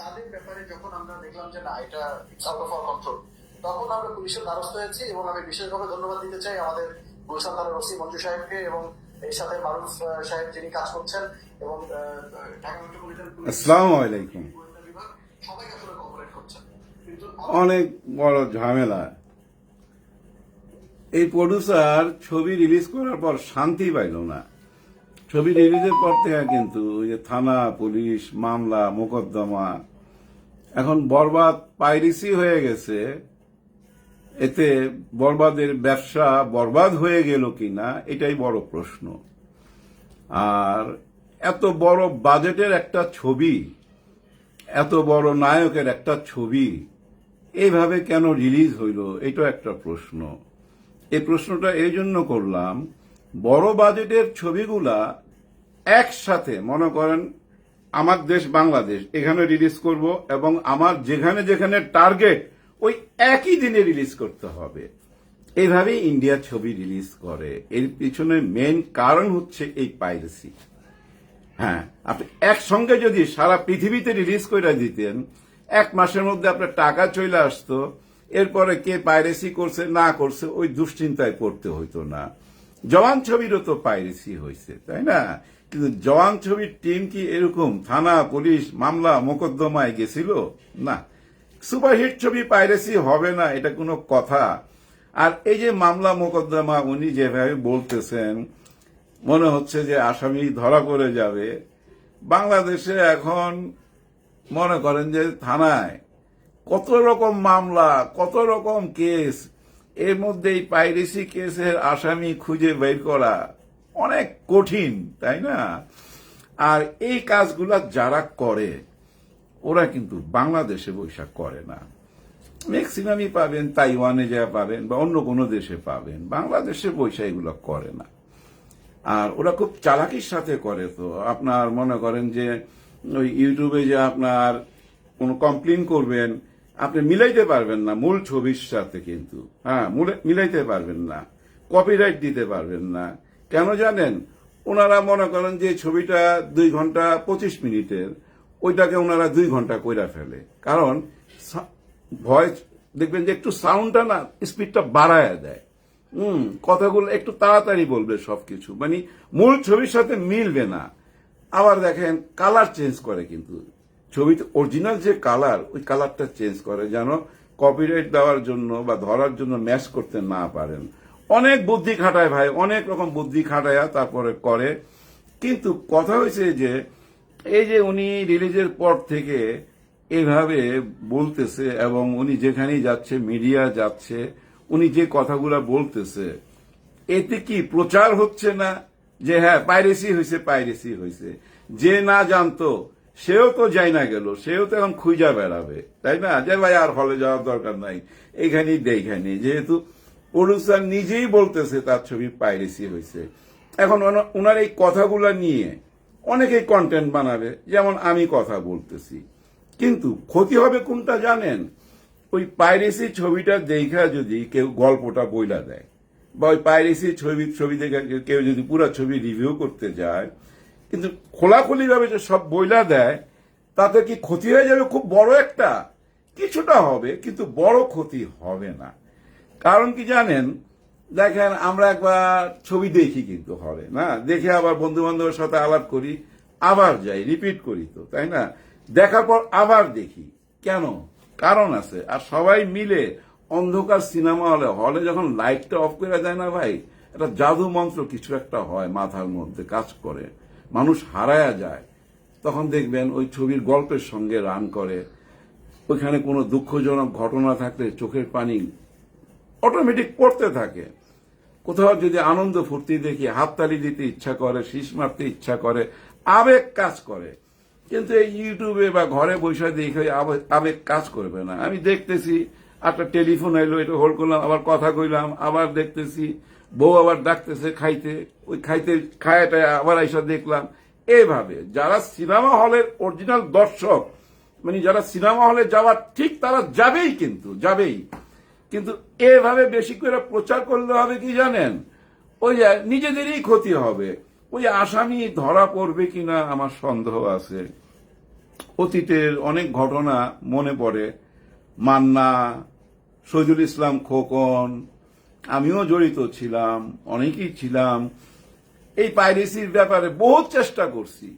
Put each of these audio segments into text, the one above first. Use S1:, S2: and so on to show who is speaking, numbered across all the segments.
S1: তাদের ব্যাপারে যখন আমরা দেখলাম যে না এটা it's out of our control তখন আমরা পুলিশের দ্বারস্থ হয়েছি এবং আমি বিশেষভাবে ধন্যবাদ দিতে চাই আমাদের গুলশান থানার ওসি মঞ্জু সাহেবকে এবং এর সাথে মারুফ সাহেব যিনি কাজ করছেন এবং ঢাকা মেট্রোপলিটন
S2: আসসালামু আলাইকুম।
S1: সবাই আসলে কোঅপারেট করছেন
S2: অনেক বড় ঝামেলা। এই প্রডিউসার ছবি রিলিজ করার পর শান্তি পাইল না। ছবি রিলিজের পর থেকে কিন্তু যে থানা, পুলিশ, মামলা, মোকদ্দমা, এখন বরবাদ পাইরিসি হয়ে গেছে। এতে বরবাদের ব্যবসা বরবাদ হয়ে গেল কিনা, এটাই বড় প্রশ্ন। আর এত বড় বাজেটের একটা ছবি, এত বড় নায়কের একটা ছবি এইভাবে কেন রিলিজ হইল এটা একটা প্রশ্ন। এই প্রশ্নটা এই জন্য করলাম, বড় বাজেটের ছবিগুলা একসাথে, মনে করেন, আমার দেশ বাংলাদেশ, এখানে রিলিজ করব এবং আমার যেখানে যেখানে টার্গেট ওই একই দিনে রিলিজ করতে হবে। এইভাবেই ইন্ডিয়া ছবি রিলিজ করে। এর পিছনে মেন কারণ হচ্ছে এই পাইরেসি হ্যাঁ আপনি একসঙ্গে যদি সারা পৃথিবীতে রিলিজ করে দিতেন, এক মাসের মধ্যে আপনার টাকা চলে আসতো, এরপরে কে পাইরেসি করছে, না করছে, ওই দুশ্চিন্তায় পড়তে হইতো না। জওয়ান ছবিরও তো পাইরেসি হয়েছে তাই না? জওয়ান ছবির টিম কি এরকম? থানা, পুলিশ, মামলা, মোকদ্দমায় গেছিল? না। সুপারহিট ছবি পাইরেসি হবে না, এটা কোনো কথা। আর এই যে মামলা, মোকদ্দমা, উনি যেভাবে বলতেছেন, মনে হচ্ছে যে আসামি ধরা পড়ে যাবে। বাংলাদেশে এখন মনে করেন যে থানায় কত রকম মামলা, কত রকম কেস, এর মধ্যে এই পাইরেসি কেসের আসামি খুঁজে বের করা। অনেক কঠিন, তাই না? আর এই কাজগুলা যারা করে, ওরা কিন্তু বাংলাদেশে বৈশাখ করে না। ম্যাক্সিমামই পাবেন, তাইওয়ানে যা পাবেন বা অন্য কোনো দেশে পাবেন। বাংলাদেশে বৈশাখ এগুলো করে না। আর ওরা খুব চালাকির সাথে করে তো। আপনার মনে করেন যে, ওই ইউটিউবে যে আপনার কোনো কমপ্লেন করবেন, আপনি মিলাইতে পারবেন না মূল ছবির সাথে কিন্তু। হ্যাঁ মুলে- মিলাইতে পারবেন না। কপিরাইট দিতে পারবেন না। কেন জানেন? ওনারা মনে করেন যে ছবিটা দুই ঘণ্টা পঁচিশ মিনিটের, ওইটাকে ওনারা দুই ঘণ্টা কইরা ফেলে। কারণ ভয়েস, দেখবেন যে একটু সাউন্ডটা না, স্পিডটা বাড়ায় দেয়। হুম, কথাগুলো একটু তাড়াতাড়ি বলবে সবকিছু। মানে মূল ছবির সাথে মিলবে না। আবার দেখেন, কালার চেঞ্জ করে কিন্তু। ছবিতে অরিজিনাল যে কালার, ওই কালারটা চেঞ্জ করে যেন কপিরাইট দেওয়ার জন্য বা ধরার জন্য ম্যাচ করতে না পারেন। অনেক বুদ্ধি খাটায় ভাই, অনেক রকম বুদ্ধি খাটায়া তারপরে করে। কিন্তু কথা হয়েছে যে, এই যে উনি রিলিজের পর থেকে এভাবে বলতেছে এবং উনি যেখানেই যাচ্ছে, মিডিয়া যাচ্ছে, উনি যে কথাগুলো বলতেছে, এতে কি প্রচার হচ্ছে না? যে হ্যাঁ পাইরেসি হয়েছে পাইরেসি হয়েছে। যে না জানতো, সেও তো যাই না গেল, সেও তো এখন খুঁজা বেড়াবে। তাই না? যে ভাই আর হলে যাওয়ার দরকার নাই, এইখানেই দেখানি যেহেতু প্রডিউসার নিজেই বলতেছে, তার ছবি পাইরেসি হয়েছে। এখন ওনা- ওনার এই কথাগুলো নিয়ে অনেকেই কন্টেন্ট বানাবে, যেমন আমি কথা বলতেছি। কিন্তু ক্ষতি হবে কোনটা জানেন? ওই পাইরেসি ছবিটা দেখা যদি কেউ গল্পটা বইলা দেয়, বা ওই পাইরেসি ছবি ছবি দেখে কেউ যদি পুরো ছবি রিভিউ করতে যায়, কিন্তু খোলাখুলি ভাবে যে সব বইলা দেয়, তাতে কি ক্ষতি হয়ে যাবে? খুব বড় একটা। কিছুটা হবে, কিন্তু বড় ক্ষতি হবে না। কারণ কি জানেন? দেখেন, আমরা একবার ছবি দেখি কিন্তু হলে না? দেখে আবার বন্ধু বান্ধবের সাথে আলাপ করি, আবার যাই রিপিট করি তো, তাই না? দেখার পর আবার দেখি। কেন? কারণ আছে। আর সবাই মিলে অন্ধকার সিনেমা হলে হলে যখন লাইটটা অফ করে দেয় না ভাই, একটা জাদু মন্ত্র কিছু একটা হয় মাথার মধ্যে, কাজ করে। মানুষ হারায়া যায়। তখন দেখবেন ওই ছবির গল্পের সঙ্গে রান করে। ওইখানে কোনো দুঃখজনক ঘটনা থাকলে চোখের পানি অটোমেটিক পড়তে থাকে। কোথাও যদি আনন্দ ফুর্তি দেখি, হাততালি দিতে ইচ্ছা করে, শীষ মারতে ইচ্ছা করে, আবেগ কাজ করে। কিন্তু এই ইউটিউবে বা ঘরে বসে দেখে আবে- আবেগ কাজ করবে না। আমি দেখতেছি, একটা টেলিফোন এলো, এটা হোল্ড করলাম, আবার কথা কইলাম, আবার দেখতেছি, বউ আবার ডাকতেছে খাইতে, ওই খাইতে খায়াটায় আবার আইসা দেখলাম। এভাবে যারা সিনেমা হলের অরিজিনাল দর্শক মানে যারা সিনেমা হলে যাওয়ার ঠিক তারা যাবেই কিন্তু, যাবেই। কিন্তু এভাবে বেশি করে প্রচার করলে হবে কি জানেন? ওই নিজেদেরই ক্ষতি হবে। ওই আসামি ধরা পড়বে কিনা আমার সন্দেহ আছে। অতীতের অনেক ঘটনা মনে পড়ে। মান্না, সজুল ইসলাম খোকন, আমিও জড়িত ছিলাম, অনেকেই ছিলাম। এই পাইরেসির ব্যাপারে বহুত চেষ্টা করছি।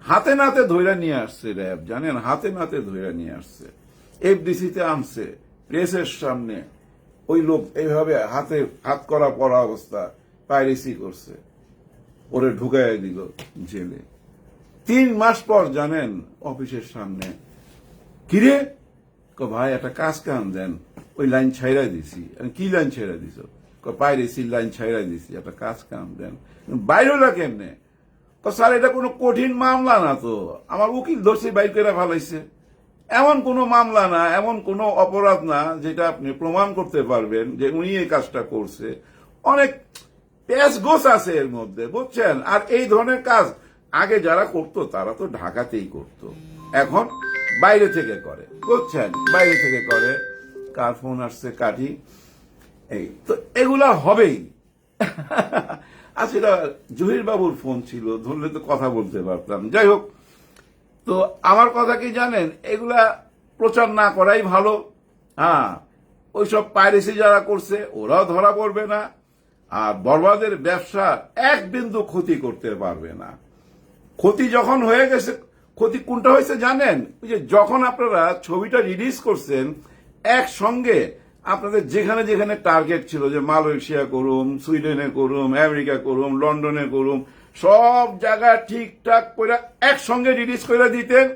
S2: হাতে নাতে ধইরা নিয়ে আসছে র্যাব, জানেন? হাতে নাতে ধইরা নিয়ে আসছে। এফডিসিতে আনছে। প্রেসের সামনে ওই লোক এইভাবে হাতে, হাত করা পড়া অবস্থা, পাইরেসি করছে। ওরে ঢুকাই দিল জেলে। তিন মাস পর জানেন অফিসের সামনে, কিরে? ক ভাই, একটা কাজ কাম দেন, ওই লাইন ছাইরা দিছি। কি লাইন ছাইরা দিছ? ক পাইরেসির লাইন ছাইরা দিছি, একটা কাজ কাম দেন। বাইরে হলো কেমনে? স্যার, এটা কোনো কঠিন মামলা না তো। আমার উকিল ধরছে বাইর করে ফেলাইছে। এমন কোনো মামলা না, এমন কোনো অপরাধ না যেটা আপনি প্রমাণ করতে পারবেন যে উনি এই কাজটা করছে। অনেক পেস গোছ আছে এর মধ্যে, বুঝছেন? আর এই ধরনের কাজ আগে যারা করতো, তারা তো ঢাকাতেই করত। এখন বাইরে থেকে করে, বুঝছেন? বাইরে থেকে করে, কার ফোন আসছে কাটি এই তো এগুলা হবেই। আসলে জহির বাবুর ফোন ছিল, ধরলে তো কথা বলতে পারতাম। যাই হোক তো আমার কথা কি জানেন? এগুলা প্রচার না করাই ভালো। হ্যাঁ ওইসব পাইরেসি যারা করছে, ওরাও ধরা পড়বে না। আর বরবাদের ব্যবসা এক বিন্দু ক্ষতি করতে পারবে না। ক্ষতি যখন হয়ে গেছে, ক্ষতি কোনটা হয়েছে জানেন? ওই যে যখন আপনারা ছবিটা রিলিজ করছেন, একসঙ্গে আপনাদের যেখানে যেখানে টার্গেট ছিল, যে মালয়েশিয়া করুম, সুইডেনে করুম, আমেরিকা করুম, লন্ডনে করুম সব জায়গা ঠিকঠাক করে একসঙ্গে রিলিজ করে দিতেন।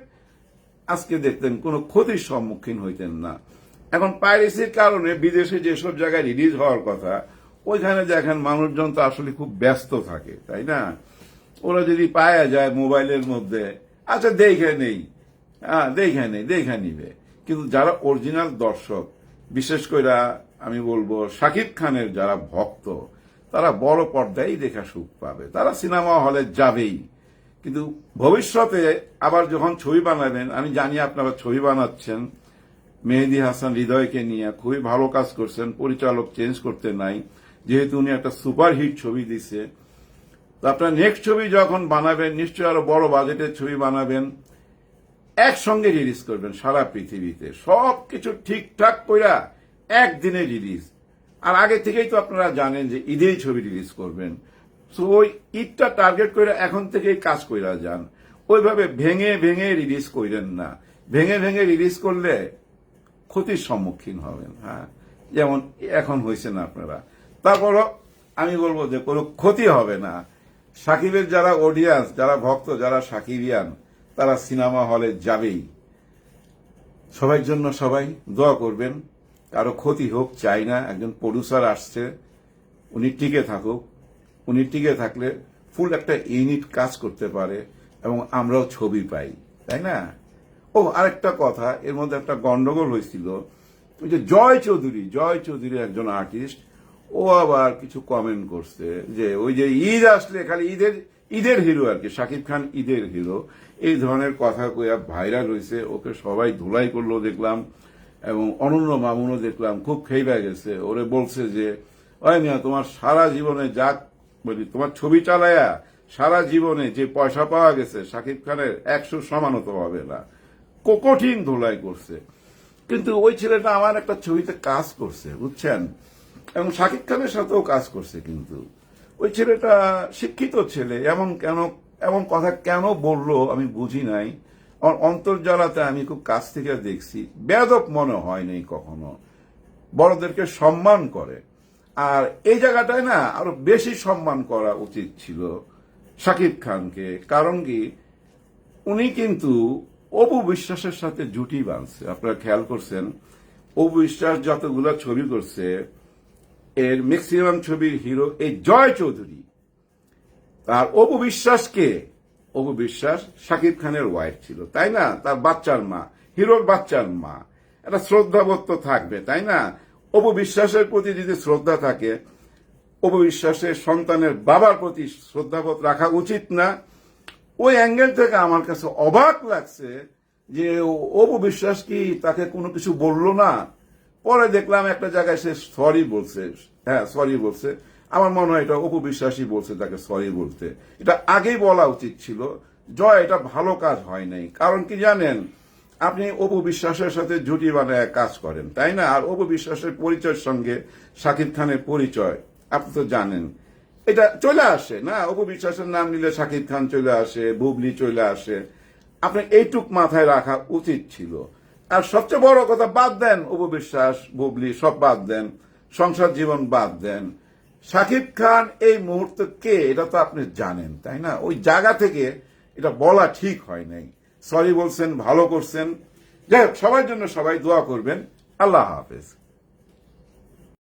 S2: আজকে দেখতেন কোনো ক্ষতির সম্মুখীন হইতেন না। এখন পাইরেসির কারণে বিদেশে যেসব জায়গায় রিলিজ হওয়ার কথা, ওইখানে দেখেন মানুষজন তো আসলে খুব ব্যস্ত থাকে, তাই না? ওরা যদি পায়া যায় মোবাইলের মধ্যে আচ্ছা দেখে নেই। হ্যাঁ দেখে নেই, দেখে নিবে। কিন্তু যারা অরিজিনাল দর্শক, বিশেষ করে আমি বলব শাকিব খানের যারা ভক্ত তারা বড় পর্দায় দেখা সুখ পাবে। তারা সিনেমা হলে যাবেই। কিন্তু ভবিষ্যতে আবার যখন ছবি বানাবেন, আমি জানি আপনারা ছবি বানাচ্ছেন, মেহেদি হাসান হৃদয়কে নিয়ে খুবই ভালো কাজ করছেন, পরিচালক চেঞ্জ করতে নাই, যেহেতু উনি একটা সুপার হিট ছবি দিছে। তো আপনার নেক্সট ছবি যখন বানাবেন, নিশ্চয়ই আরও বড় বাজেটের ছবি বানাবেন, একসঙ্গে রিলিজ করবেন সারা পৃথিবীতে। সব কিছু ঠিকঠাক কইরা একদিনে রিলিজ আর আগে থেকেই তো আপনারা জানেন যে ঈদেই ছবি রিলিজ করবেন। সো ওই ঈদটা টার্গেট করে এখন থেকেই কাজ কইরা যান। ওইভাবে ভেঙে ভেঙে রিলিজ কইরেন না। ভেঙে ভেঙে রিলিজ করলে ক্ষতির সম্মুখীন হবেন হ্যাঁ? যেমন এখন হয়েছে না আপনারা। তারপরও আমি বলব যে কোনো ক্ষতি হবে না। সাকিবের যারা অডিয়েন্স যারা ভক্ত, যারা সাকিবিয়ান, তারা সিনেমা হলে যাবেই। সবার জন্য সবাই দোয়া করবেন। কারও ক্ষতি হোক, চাই না, একজন প্রডিউসার আসছে, উনি টিকে থাকুক, উনি টিকে থাকলে ফুল একটা ইউনিট কাজ করতে পারে এবং আমরাও ছবি পাই, তাই না? ও, আরেকটা কথা, এর মধ্যে একটা গন্ডগোল হয়েছিল, ওই যে জয় চৌধুরী জয় চৌধুরী একজন আর্টিস্ট ও আবার কিছু কমেন্ট করছে যে, ওই যে ঈদ আসলে খালি ঈদের ঈদের হিরো আর কি, শাকিব খান ঈদের হিরো এই ধরনের কথা কইয়া ভাইরাল হয়েছে ওকে সবাই ধুলাই করল, দেখলাম। এবং অনন্য মামুনও দেখলাম খুব খেইবা গেছে। ওরে বলছে যে, ওই মিয়া, তোমার সারা জীবনে যা বলি, তোমার ছবি চালায়া সারা জীবনে যে পয়সা পাওয়া গেছে, শাকিব খানের একশো সমানত হবে না। কঠিন ধুলাই করছে। কিন্তু ওই ছেলেটা আমার একটা ছবিতে কাজ করছে, বুঝছেন? এবং শাকিব খানের সাথেও কাজ করছে কিন্তু। ওই ছেলেটা শিক্ষিত ছেলে, এমন কেন এমন কথা কেন বলল আমি বুঝি নাই। অন্তর্জালাতে আমি খুব কাছ থেকে দেখছি বেদক মনে হয়নি কখনো। বড়দেরকে সম্মান করে। আর এই জায়গাটায় না আরও বেশি সম্মান করা উচিত ছিল শাকিব খানকে, কারণ কি উনি কিন্তু অপু বিশ্বাসের সাথে জুটি বাঁধছে। আপনারা খেয়াল করছেন অপু বিশ্বাস যতগুলো ছবি করছে, এর ম্যাক্সিমাম ছবির হিরো এই জয় চৌধুরী। আর অপু বিশ্বাসকে অপু বিশ্বাস, শাকিব খানের ওয়াইফ ছিল, তাই না? তার বাচ্চার মা, হিরোর বাচ্চার মা। একটা শ্রদ্ধাবোধ তো থাকবে, তাই না? অপু বিশ্বাসের প্রতি যদি শ্রদ্ধা থাকে, অপু বিশ্বাসের সন্তানের বাবার প্রতি শ্রদ্ধাবোধ রাখা উচিত না। ওই অ্যাঙ্গেল থেকে আমার কাছে অবাক লাগছে যে অপু বিশ্বাস কি তাকে কোনো কিছু বলল না? পরে দেখলাম একটা জায়গায় সে সরি বলছে হ্যাঁ সরি বলছে। আমার মনে হয় এটা অপু বিশ্বাসই বলছে, তাকে সরি বলতে এটা আগেই বলা উচিত ছিল, জয়, এটা ভালো কাজ হয় নাই। কারণ কি জানেন, আপনি অপবিশ্বাসের সাথে জুটি বানায় কাজ করেন, তাই না? আর অপবিশ্বাসের পরিচয়ের সঙ্গে শাকিব খানের পরিচয়, আপনি তো জানেন। এটা চলে আসে, না? অপবিশ্বাসের নাম নিলে শাকিব খান চলে আসে, বুবলি চলে আসে। আপনি এইটুক মাথায় রাখা উচিত ছিল। আর সবচেয়ে বড় কথা, বাদ দেন অপবিশ্বাস, বুবলি, সব বাদ দেন। সংসার জীবন বাদ দেন। শাকিব খান এই মুহূর্তে কে, এটা তো আপনি জানেন, তাই না? ওই জায়গা থেকে এটা বলা ঠিক হয় নাই। সরি বলছেন, ভালো করছেন। যাই হোক, সবার জন্য সবাই দোয়া করবেন। আল্লাহ হাফেজ।